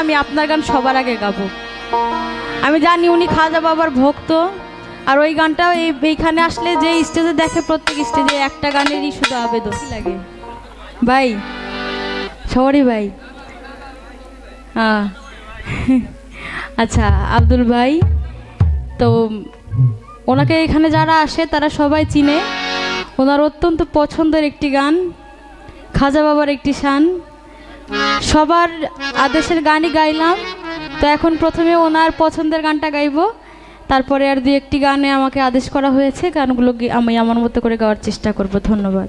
আমি আপনার গান সবার আগে গাবো। আমি জানি উনি খাজা বাবার ভক্ত। আর ওই গানটা এই এইখানে আসলে যে স্টেজে দেখে প্রত্যেক স্টেজে একটা গানেরই শুধু আবেদন লাগে। ভাই, সবারই ভাই। হ্যাঁ আচ্ছা আব্দুল ভাই, তো ওনাকে এখানে যারা আসে তারা সবাই চিনে। ওনার অত্যন্ত পছন্দের একটি গান, খাজা বাবার একটি শান। সবার আদেশের গানই গাইলাম। তো এখন প্রথমে ওনার পছন্দের গানটা গাইব। তারপরে আর দু একটি গানে আমাকে আদেশ করা হয়েছে। গানগুলো আমি আমার মতো করে গাওয়ার চেষ্টা করব। ধন্যবাদ।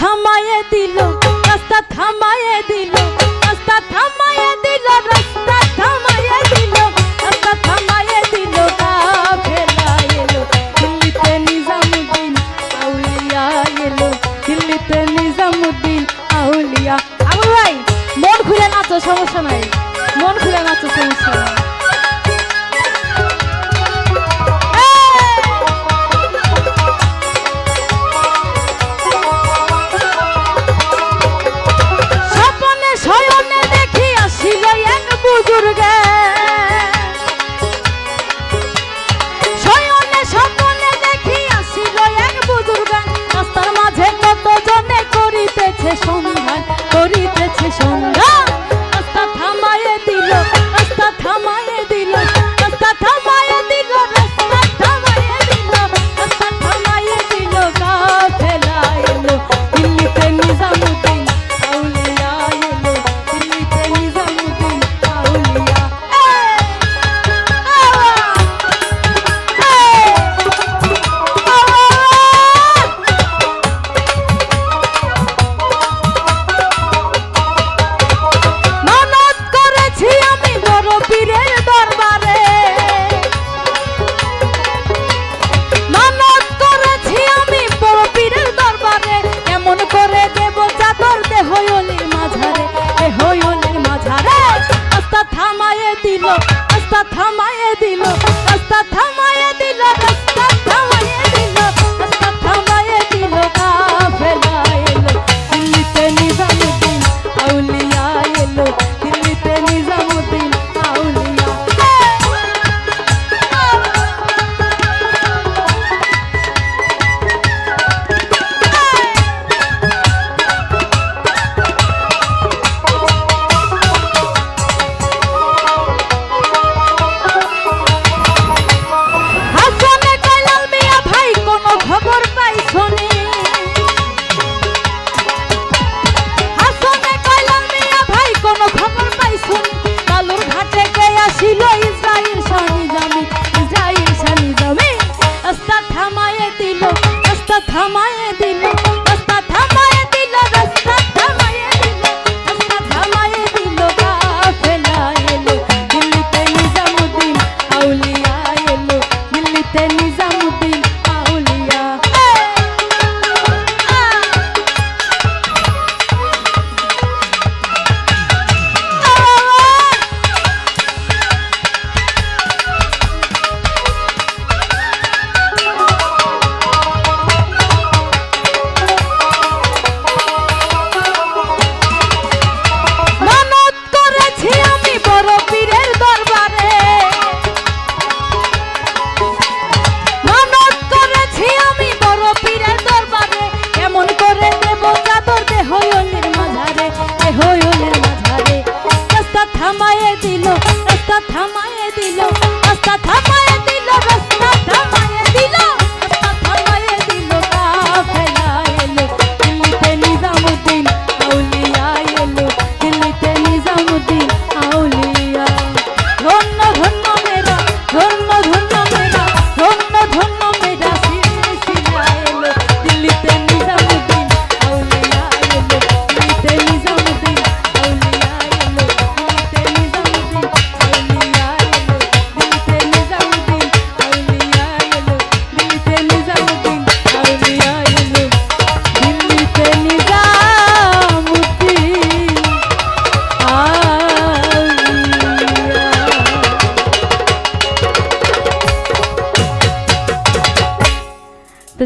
মন খুলে নাচো সমস্যা নাই। মন খুলে নাচো সমস্যা নাই। দিল আস্তা থামায় দিল আস্তা থামায়ে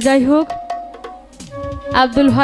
যাই হোক আব্দুল ভাই